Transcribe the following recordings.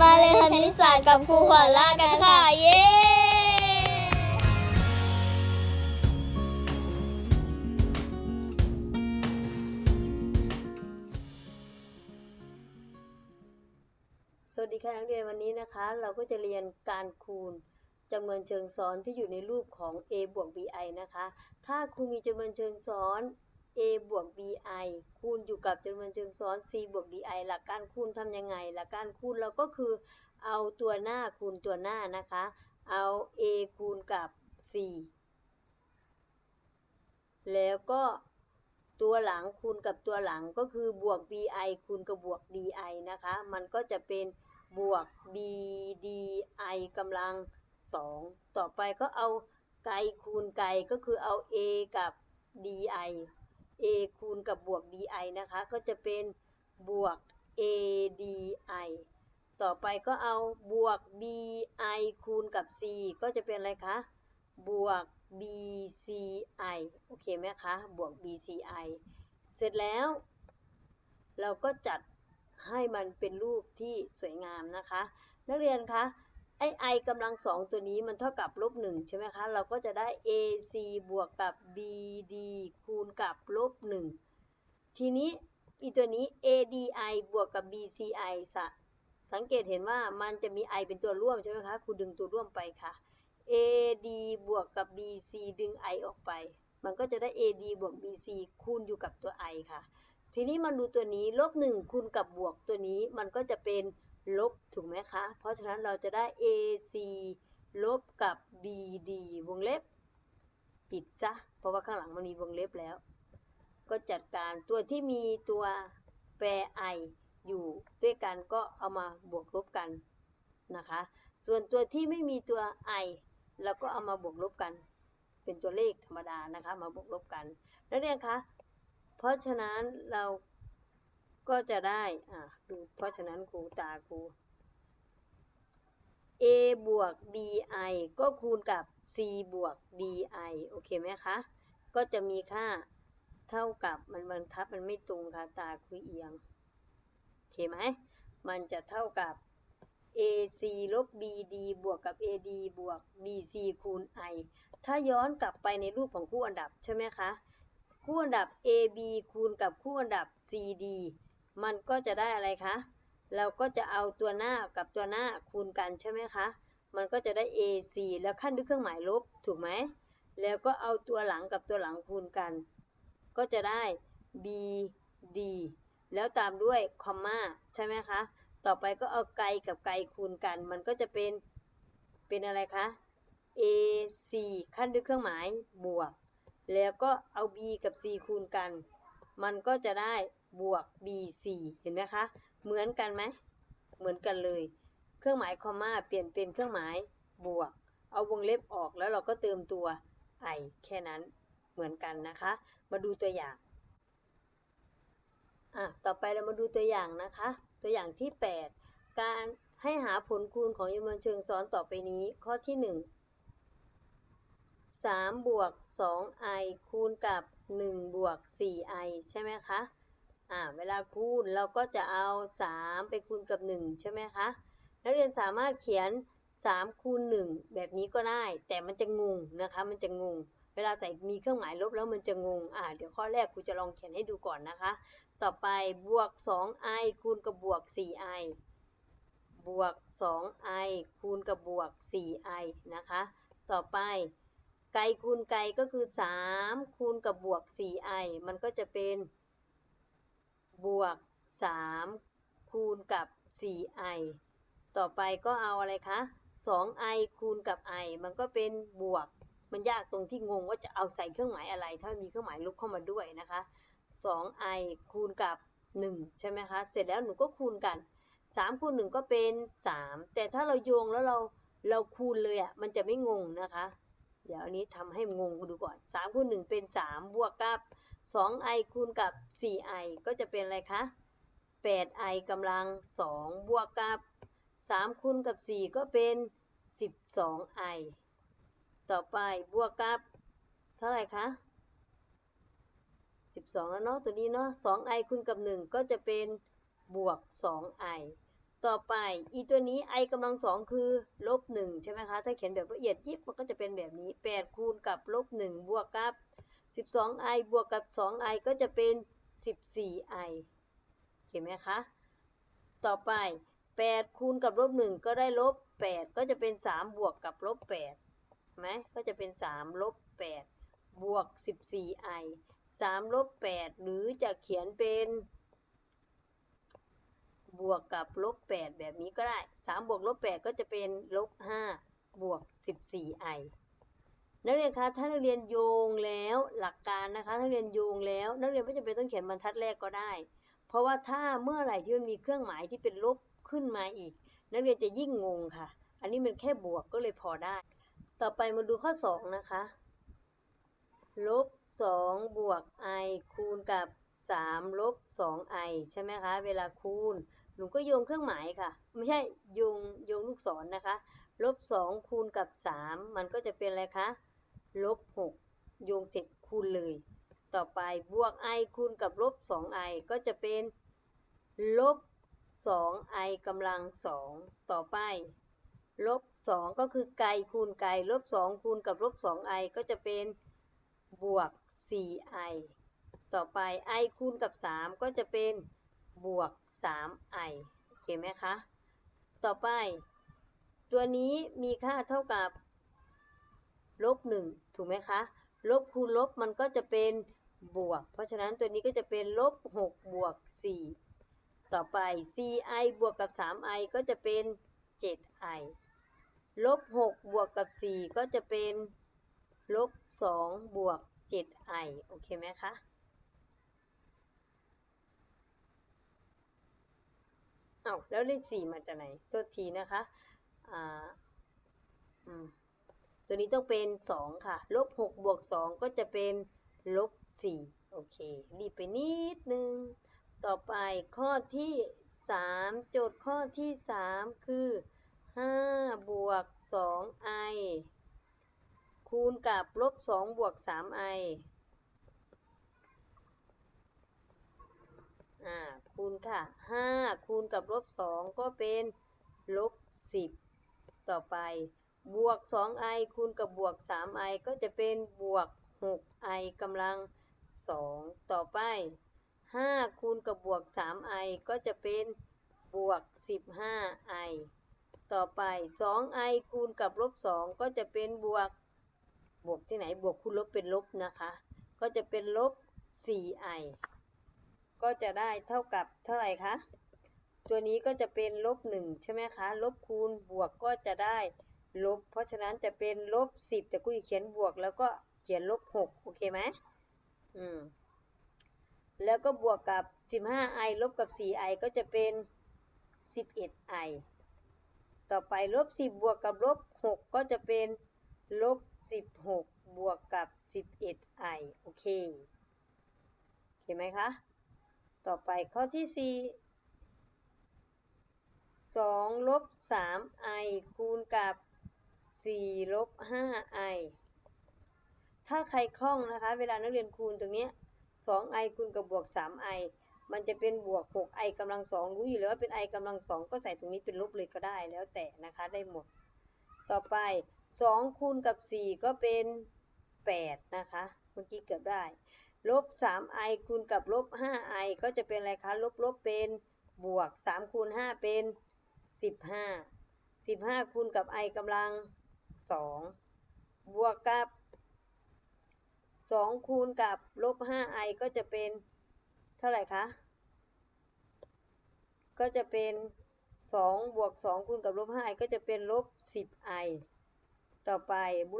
มาเรียนคณิตศาสตร์กับครูขวัญล่ากันค่ะ เย้สวัสดีค่ะนักเรียนวันนี้นะคะ เราก็จะเรียนการคูณจำนวนเชิงซ้อนที่อยู่ในรูปของ a บวก bi นะคะ ถ้าครูมีจำนวนเชิงซ้อน a บวก bi คูณอยู่กับจำนวนเชิงซ้อน c บวก di หลักการคูณทำยังไง หลักการคูณเราก็คือเอาตัวหน้าคูณตัวหน้านะคะ เอา a คูณกับ c แล้วก็ตัวหลังคูณกับตัวหลังก็คือบวก bi คูณกับบวก di นะคะ มันก็จะเป็นบวก bdi กำลัง 2 ต่อไปก็เอาไกลคูณไกลก็คือเอา a กับ di a คูณกับบวก di นะคะ ก็จะเป็นบวก adi ต่อไปก็เอาบวก bi คูณกับ c ก็จะเป็นอะไรคะ บวก bci โอเคไหมคะ บวก bci เสร็จแล้ว เราก็จัดให้มันเป็นรูปที่สวยงามนะคะ นักเรียนคะ ไอ i กำลังสองตัวนี้มันเท่ากับลบหนึ่งใช่ไหมคะ เราก็จะได้ ac บวกกับ bd คูณกับลบหนึ่งทีนี้อีตัวนี้ adi บวกกับ bci สะสังเกตเห็นว่ามันจะมี i เป็นตัวร่วมใช่ไหมคะครูดึงตัวร่วมไปค่ะ AD บวกกับ BC ดึง I ออกไป มันก็จะได้ AD บวก BC คูณอยู่กับตัว I ค่ะ ทีนี้มาดูตัวนี้ลบ1คูณกับบวกตัวนี้มันก็จะเป็น ลบถูกไหมคะ เพราะฉะนั้นเราจะได้ AC ลบกับ BD วงเล็บ ปิดซะ เพราะว่าข้างหลังมันมีวงเล็บแล้ว ก็จัดการตัวที่มีตัวแปร I อยู่ด้วยกันก็เอามาบวกลบกันนะคะ ส่วนตัวที่ไม่มีตัว i เราก็เอามาบวกลบกัน เป็นตัวเลขธรรมดานะคะ มาบวกลบกัน นักเรียนคะ เพราะฉะนั้นเรา ก็จะได้ อ่าดูเพราะฉะนั้นครูตาครู a บวก bi ก็คูณกับ c บวก di โอเคไหมคะ ก็จะมีค่าเท่ากับมันบรรทัดมันไม่ตรงค่ะ ตาคุยเอียง โอเคไหม มันจะเท่ากับ AC ลบ BD บวกกับ AD บวก BC คูณ I ถ้าย้อนกลับไปในรูปของคู่อันดับใช่ไหมคะ คู่อันดับ AB คูณกับคู่อันดับ CD มันก็จะได้อะไรคะ เราก็จะเอาตัวหน้ากับตัวหน้าคูณกันใช่ไหมคะ มันก็จะได้ AC แล้วขั้นด้วยเครื่องหมายลบถูกไหม แล้วก็เอาตัวหลังกับตัวหลังคูณกัน ก็จะได้ BD แล้วตามด้วยคอมมาใช่ไหมคะ ต่อไปก็เอาไกลกับไกลคูณกัน มันก็จะเป็น เป็นอะไรคะ AC ขั้นด้วยเครื่องหมายบวก แล้วก็เอา B กับ C คูณกัน มันก็จะได้บวก BC เห็นไหมคะ เหมือนกันไหม เหมือนกันเลย เครื่องหมายคอมมาเปลี่ยนเป็นเครื่องหมายบวก เอาวงเล็บออกแล้วเราก็เติมตัว i แค่นั้น เหมือนกันนะคะ มาดูตัวอย่าง อะ ต่อไปเรามาดูตัวอย่างนะคะ ตัวอย่างที่ 8 การให้หาผลคูณของจำนวนเชิงซ้อนต่อไปนี้ ข้อที่ 1 3บวก 2i คูณกับ 1 บวก 4i ใช่ไหมคะ อ่าเวลาคูณเราก็จะเอา 3 ไปคูณกับ 1 ใช่ไหมคะนักเรียนสามารถเขียน 3 คูณ 1 แบบนี้ก็ได้ แต่มันจะงงนะคะ มันจะงง เวลาใส่มีเครื่องหมายลบแล้วมันจะงงอ่าเดี๋ยวข้อแรกครูจะลองเขียนให้ดูก่อนนะคะ ต่อไปบวก 2i คูณกับบวก 4i บวก 2i คูณกับบวก 4i นะคะ ต่อไปไกลคูณไกลก็คือ 3 คูณกับบวก 4i มันก็จะเป็น บวก 3 คูณกับ 4i ต่อไปก็เอาอะไรคะ 2i คูณกับ i มันก็เป็นบวก มันยากตรงที่งงว่าจะเอาใส่เครื่องหมายอะไร ถ้ามีเครื่องหมายลบเข้ามาด้วยนะคะ 2i คูณกับ 1 ใช่ไหมคะ เสร็จแล้วหนูก็คูณกัน 3 คูณ 1 ก็เป็น 3 แต่ถ้าเราโยงแล้วเราเราคูณเลยอะ มันจะไม่งงนะคะ เดี๋ยวอันนี้ทำให้งงดูก่อน 3คูณ1เป็น 3 บวกกับ 2i คูณกับ 4i ก็จะเป็นอะไรคะ 8i กำลัง 2 บวกกับ 3 คูณกับ 4 ก็เป็น 12i ต่อไปบวกกับ เท่าไหร่คะ 12 แล้วเนาะตัวนี้เนาะ 2i คูณกับ 1 ก็จะเป็นบวก 2i ต่อไปอีตัวนี้ i กำลังสองคือลบหนึ่งใช่ไหมคะ ถ้าเขียนแบบละเอียดยิบมันก็จะเป็นแบบนี้ 8 คูณกับลบหนึ่งบวกกับ 12i บวกกับ 2i ก็จะเป็น 14i เห็นไหมคะ ต่อไป 8 คูณกับลบ1ก็ได้ลบ 8 ก็จะเป็น 3 บวกกับลบ8ไหมก็จะเป็น 3 ลบ 8 บวก 14i 3 ลบ 8 หรือจะเขียนเป็นบวกกับลบ 8 แบบนี้ก็ได้ 3 บวกลบ 8 ก็จะเป็นลบ 5 บวก 14i นักเรียนคะถ้านักเรียนโยงแล้วหลักการนะคะถ้านักเรียนโยงแล้ว นักเรียนไม่จำเป็นต้องเขียนบรรทัดแรกก็ได้ เพราะว่าถ้าเมื่อไหร่ที่มันมีเครื่องหมายที่เป็นลบขึ้นมาอีก นักเรียนจะยิ่งงงค่ะ อันนี้มันแค่บวกก็เลยพอได้ ต่อไปมาดูข้อ 2 นะคะลบ2บวก i คูณกับ3ลบ 2i ใช่ไหมคะ เวลาคูณ หนูก็โยงเครื่องหมายค่ะ ไม่ใช่โยงโยงลูกศรนนะคะ ลบ 2 คูณกับ 3 มันก็จะเป็นอะไรคะ ลบ6โยงเสร็จคูณเลย ต่อไปบวก i คูณกับลบ 2i ก็จะเป็นลบ 2i กำลัง 2 ต่อไปลบ 2 ก็คือไกลคูณไกลลบ 2 คูณกับลบ 2i ก็จะเป็นบวก 4i ต่อไป i คูณกับ 3 ก็จะเป็นบวก 3i โอเคไหมคะ ต่อไป ตัวนี้มีค่าเท่ากับ ลบ1ถูกไหมคะ ลบคูณลบมันก็จะเป็นบวก เพราะฉะนั้นตัวนี้ก็จะเป็นลบ6บวก4ต่อไป 4i บวกกับ 3i ก็จะเป็น 7i ลบ6บวกกับ 4 ก็จะเป็นลบ2บวก 7i โอเคไหมคะเอา้าแล้วเลข4มาจากไหนโทษทีนะคะ อ่า อืม ตัวนี้ต้องเป็น 2 ค่ะลบ6บวก2ก็จะเป็นลบ4โอเครีบไปนิดนึง ต่อไปข้อที่ 3 โจทย์ข้อที่ 3 คือ 5 บวก 2i คูณกับลบ 2 บวก 3i อ่าคูณค่ะ 5 คูณกับลบ 2 ก็เป็นลบ 10 ต่อไป บวก 2i คูณกับบวก 3i ก็จะเป็นบวก 6i กำลัง 2 ต่อไป 5 คูณกับบวก 3i ก็จะเป็นบวก 15i ต่อไป 2i คูณกับลบ 2 ก็จะเป็นบวก บวกที่ไหน บวกคูณลบเป็นลบนะคะ ก็จะเป็นลบ 4i ก็จะได้เท่ากับเท่าไหร่คะ ตัวนี้ก็จะเป็นลบ 1 ใช่ไหมคะ ลบคูณบวกก็จะได้ ลบ เพราะฉะนั้นจะเป็นลบ10แต่กูจะเขียนบวก แล้วก็เขียนลบ6โอเคไหมอืมแล้วก็บวกกับ 15i ลบกับ 4i ก็จะเป็น 11i ต่อไปลบ 10 บวกกับลบ 6 ก็จะเป็นลบ 16 บวกกับ 11i โอเค เห็นไหมคะ ต่อไปข้อที่ 4 2 ลบ 3i คูณกับ 4ลบ 5i ถ้าใครคล่องนะคะ เวลานักเรียนคูณตรงนี้ 2i คูณกับบวก 3i มันจะเป็นบวก 6i กำลัง 2 รู้อยู่แล้วว่าเป็น i กำลัง 2 ก็ใส่ตรงนี้เป็นลบเลยก็ได้แล้วแต่นะคะได้หมด ต่อไป 2 คูณกับ 4 ก็เป็น 8 นะคะ เมื่อกี้เกือบได้ ลบ 3i คูณกับลบ 5i ก็จะเป็นอะไรคะ ลบลบเป็นบวก 3 คูณ 5 เป็น 15 15 คูณกับ i กำลัง 2บวกกับ2คูณกับลบ 5i ก็จะเป็นเท่าไหร่คะ ก็จะเป็น2บวก2คูณกับลบ 5i ก็จะเป็นลบ 10i ต่อไป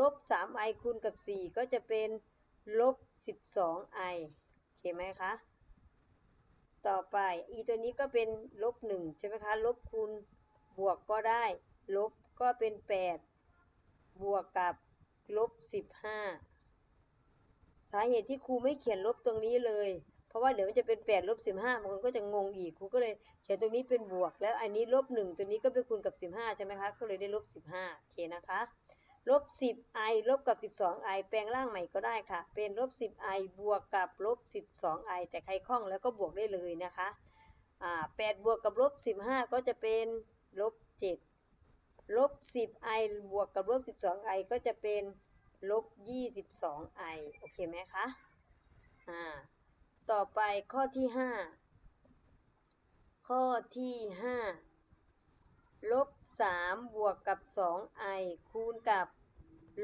ลบ 3i คูณกับ4ก็จะเป็นลบ 12i โอเคไหมคะ ต่อไป e ตัวนี้ก็เป็นลบ1ใช่ไหมคะ ลบคูณบวกก็ได้ ลบก็เป็น8 บวกกับลบ15สาเหตุที่ครูไม่เขียนลบตรงนี้เลย เพราะว่าเดี๋ยวมันจะเป็น8ลบ15บห้างคนก็จะงงอีกครูก็เลยเขียนตรงนี้เป็นบวก แล้วอันนี้ลบ1ตัวนี้ก็ไปคูณกับ15ใช่ไหมคะก็เลยได้ลบ15โอเคนะคะลบ 10i ลบกับ 12i แปลงร่างใหม่ก็ได้ค่ะ เป็นลบ 10i บวกกับลบ 12i แต่ใครคล่องแล้วก็บวกได้เลยนะคะอ่าแปดบวกกับลบสิบห้าก็จะเป็นลบเจ็ด ลบสิบไอบวกกับลบสิบสองไอก็จะเป็นลบยี่สิบสองไอโอเคไหมคะ อ่า ต่อไปข้อที่ห้าข้อที่ห้าลบสามบวกกับสองไอคูณกับ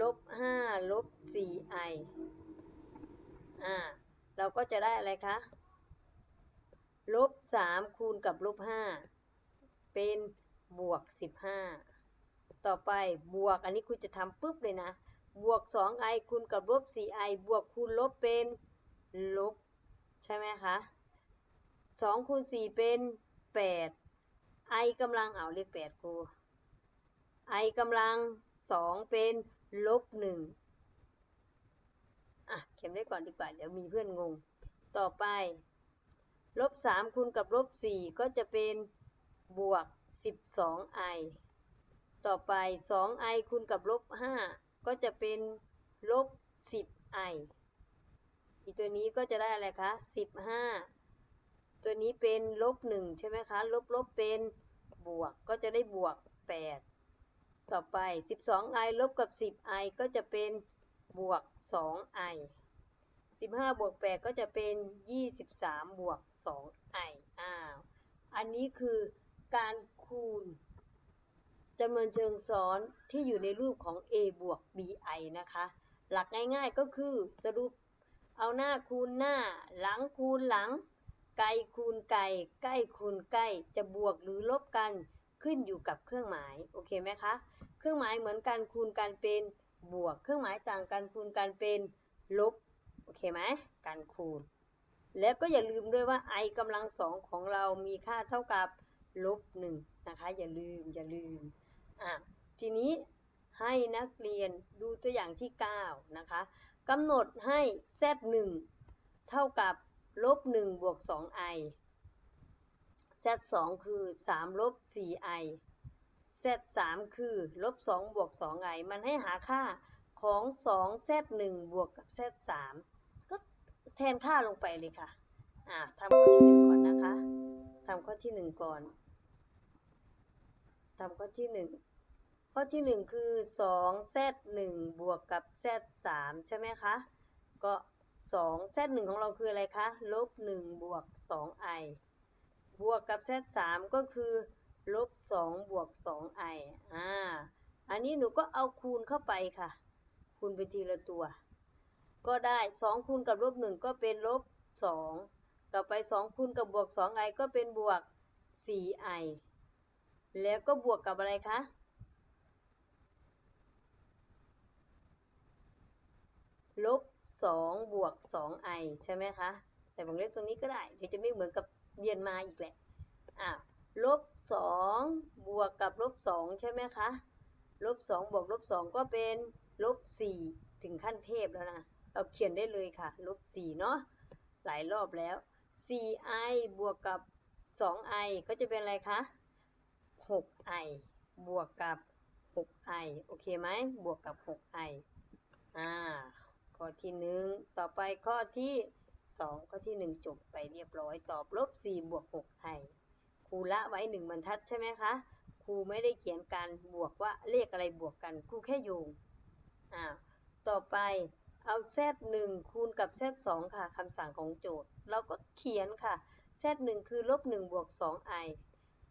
ลบห้าลบสี่ไออ่า เราก็จะได้อะไรคะ ลบสามคูณกับลบห้าเป็นบวกสิบห้า ต่อไปบวก อันนี้คุณจะทำปุ๊บเลยนะ บวกสองไอคูณกับลบสี่ไอบวกคูณลบเป็นลบ ใช่ไหมคะสองคูณสี่เป็นแปดไอกำลังเอาเลขแปดครูไอกำลังสองเป็นลบหนึ่งอะ เขียนไว้ก่อนดีกว่า เดี๋ยวมีเพื่อนงง ต่อไปลบสามคูณกับลบสี่ก็จะเป็นบวกสิบสองไอ ต่อไปสองไอคูณกับลบห้าก็จะเป็นลบสิบไออีตัวนี้ก็จะได้อะไรคะสิบห้าตัวนี้เป็นลบหนึ่งใช่ไหมคะ ลบลบเป็นบวก ก็จะได้บวกแปดต่อไปสิบสองไอลบกับสิบไอก็จะเป็นบวกสองไอ15 บวก 8 ก็จะเป็น 23 บวก 2 i อ้าว อันนี้คือการคูณ จำนวนเชิงซ้อนที่อยู่ในรูปของ a บวก bi นะคะ หลักง่ายๆก็คือสรุปเอาหน้าคูณหน้า หลังคูณหลัง ไกลคูณไกลใกล้คูณใกล้ จะบวกหรือลบกันขึ้นอยู่กับเครื่องหมาย โอเคไหมคะ เครื่องหมายเหมือนกันคูณกันเป็นบวก เครื่องหมายต่างกันคูณกันเป็นลบ โอเคไหมการคูณ แล้วก็อย่าลืมด้วยว่า i กำลังสองของเรามีค่าเท่ากับลบหนึ่งนะคะ อย่าลืมอย่าลืม อะทีนี้ให้นักเรียนดูตัวอย่างที่ 9 นะคะกำหนดให้ z 1เท่ากับลบ1บวก 2i z 2คือ 3 ลบ 4i z 3คือ ลบ 2 บวก 2i มันให้หาค่าของ 2 z 1บวกกับ z 3ก็แทนค่าลงไปเลยค่ะ อ่าทำข้อที่ 1 ก่อนนะคะ ทำข้อที่ 1 ก่อน ทำข้อที่1ข้อที่1คือ2 z 1บวกกับ z 3ใช่ไหมคะ ก็2 z 1ของเราคืออะไรคะลบ1บวก 2i บวกกับ z 3ก็คือลบ2บวก 2i อ่า อันนี้หนูก็เอาคูณเข้าไปค่ะ คูณไปทีละตัว ก็ได้2คูณกับลบ1ก็เป็นลบ2ต่อไป2คูณกับบวก 2i ก็เป็นบวก 4i แล้วก็บวกกับอะไรคะ ลบ 2 บวก 2i ใช่ไหมคะ แต่วงเล็บตรงนี้ก็ได้ เดี๋ยวจะไม่เหมือนกับเรียนมาอีกแหละ อะ ลบ 2 บวกกับลบ 2 ใช่ไหมคะ ลบ 2 บวกลบ 2 ก็เป็น ลบ 4 ถึงขั้นเทพแล้วนะ เราเขียนได้เลยค่ะ ลบ 4 เนาะ หลายรอบแล้ว 4i บวกกับ 2i ก็จะเป็นอะไรคะ 6i บวกกับ 6i โอเคไหมบวกกับ 6i อ่าข้อที่ 1 ต่อไปข้อที่ 2 ข้อที่ 1 จบไปเรียบร้อย ตอบลบ4บวก 6i ครูละไว้ 1บรรทัดใช่ไหมคะครูไม่ได้เขียนการบวกว่าเลขอะไรบวกกันครูแค่โยงอ่าต่อไปเอา z 1คูณกับ z 2ค่ะคำสั่งของโจทย์ เราก็เขียนค่ะ z 1คือลบ1บวก 2i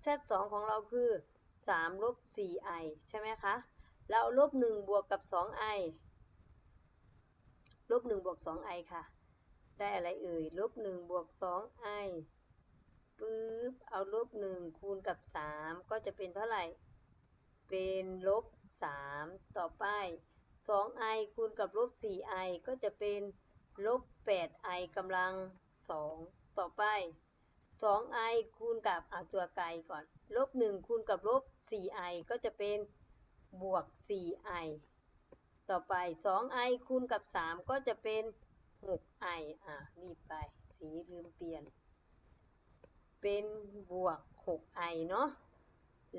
z 2ของเราคือ3ลบ 4i ใช่ไหมคะ เราลบ1บวกกับ 2i ลบ1บวก 2i ค่ะ ได้อะไรเอ่ย ลบ1บวก 2i ปึ๊บ เอาลบ 1 คูณกับ 3 ก็จะเป็นเท่าไหร่ เป็นลบ 3 ต่อไป 2i คูณกับลบ 4i ก็จะเป็นลบ 8i กำลัง 2 ต่อไป 2i คูณกับเอาตัวไกลก่อน ลบ 1 คูณกับลบ 4i ก็จะเป็นบวก 4i ต่อไป 2i คูณกับ 3 ก็จะเป็น 6i อะรีบไป สีลืมเปลี่ยน เป็นบวก 6i เนาะ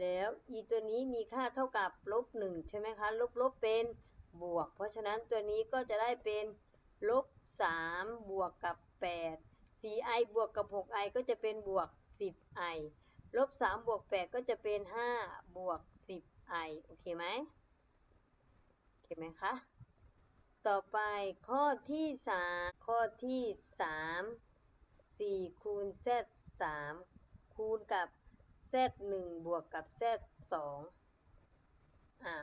แล้วอีตัวนี้มีค่าเท่ากับลบ 1 ใช่ไหมคะ ลบลบเป็นบวก เพราะฉะนั้นตัวนี้ก็จะได้เป็นลบ 3 บวกกับ 8 4i บวกกับ 6i ก็จะเป็นบวก 10i ลบ3บวก8ก็จะเป็น 5 บวก 10i โอเคไหมโอเคไหมคะ ต่อไปข้อที่ 3 ข้อที่ 3 4 คูณ z 3คูณกับ z 1บวกกับ z 2อ่า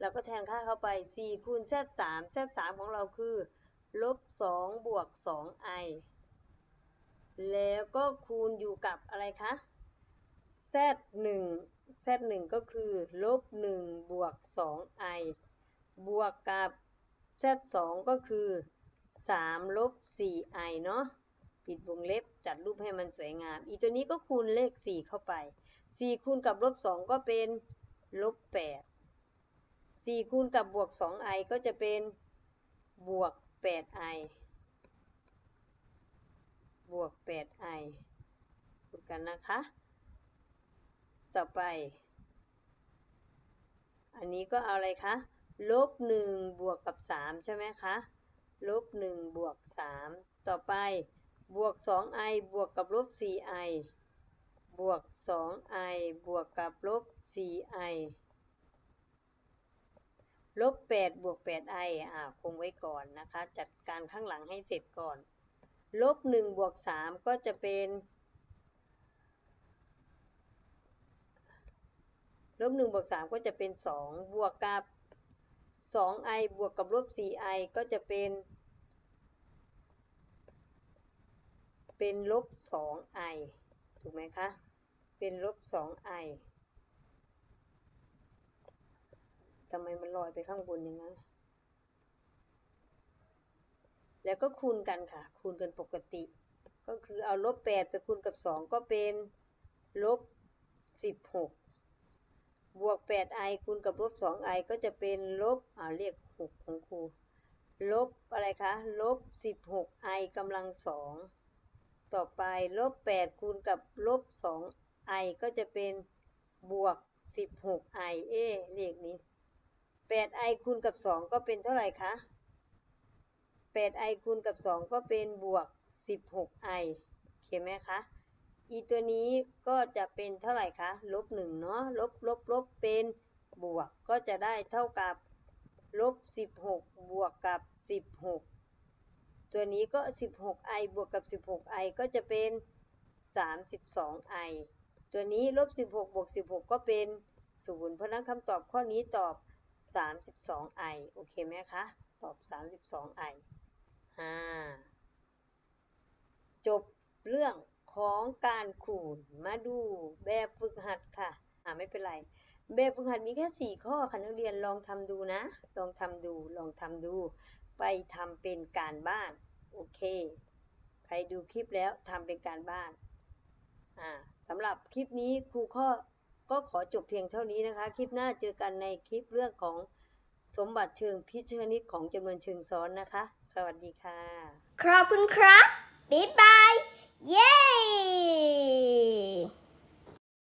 เราก็แทนค่าเข้าไป 4 คูณ z 3 z 3ของเราคือ ลบ 2 บวก 2i แล้วก็คูณอยู่กับอะไรคะ z 1 z 1ก็คือลบ1บวก 2i บวกกับ z 2ก็คือ3ลบ 4i เนาะปิดวงเล็บจัดรูปให้มันสวยงาม อีตัวนี้ก็คูณเลข 4 เข้าไป 4 คูณกับลบ 2 ก็เป็นลบ 8 4 คูณกับบวก 2i ก็จะเป็นบวก 8i บวก 8i พูดกันนะคะ ต่อไป อันนี้ก็เอาอะไรคะ ลบ 1 บวกกับ 3 ใช่ไหมคะ ลบ 1 บวก 3 ต่อไป บวก 2i บวกกับลบ 4i บวก 2i บวกกับลบ 4i ลบ 8 บวก 8i อ่าคงไว้ก่อนนะคะ จัดการข้างหลังให้เสร็จก่อน ลบ1บวก3ก็จะเป็นลบ1บวก3ก็จะเป็น2บวกกับ 2i บวกกับลบ 4i ก็จะเป็นเป็นลบ 2i ถูกไหมคะ เป็นลบ 2i ทำไมมันลอยไปข้างบนอย่างนั้น แล้วก็คูณกันค่ะ คูณกันปกติ ก็คือเอาลบ8ไปคูณกับ2ก็เป็นลบ16บวก 8i คูณกับลบ 2i ก็จะเป็นลบอ่าเรียก6ของครูลบอะไรคะลบ 16i กำลัง2ต่อไปลบ8คูณกับลบ 2i ก็จะเป็นบวก 16i เอ๊ะเลขนี้ 8i คูณกับ2ก็เป็นเท่าไหร่คะ 8i คูณกับ 2 ก็เป็นบวก 16i โอเคไหมคะ อีตัวนี้ก็จะเป็นเท่าไหร่คะ ลบ1เนาะ ลบลบลบเป็นบวก ก็จะได้เท่ากับลบ 16 บวกกับ 16 ตัวนี้ก็ 16i บวกกับ 16i ก็จะเป็น 32i ตัวนี้ลบ 16 บวก 16 ก็เป็น0เพราะนั้นคำตอบข้อนี้ตอบ 32i โอเคไหมคะ ตอบ 32i อ่า จบเรื่องของการคูณมาดูแบบฝึกหัดค่ะอ่าไม่เป็นไร แบบฝึกหัดมีแค่ 4 ข้อค่ะนักเรียนลองทำดูนะ ลองทำดู ลองทำดู ไปทำเป็นการบ้าน โอเค ใครดูคลิปแล้วทำเป็นการบ้าน อ่าสำหรับคลิปนี้ครูข้อก็ขอจบเพียงเท่านี้นะคะ คลิปหน้าเจอกันในคลิปเรื่องของสมบัติเชิงพิชนิดของจำนวนเชิงซ้อนนะคะ สวัสดีค่ะ ขอบคุณครับ บ๊ายบาย เย้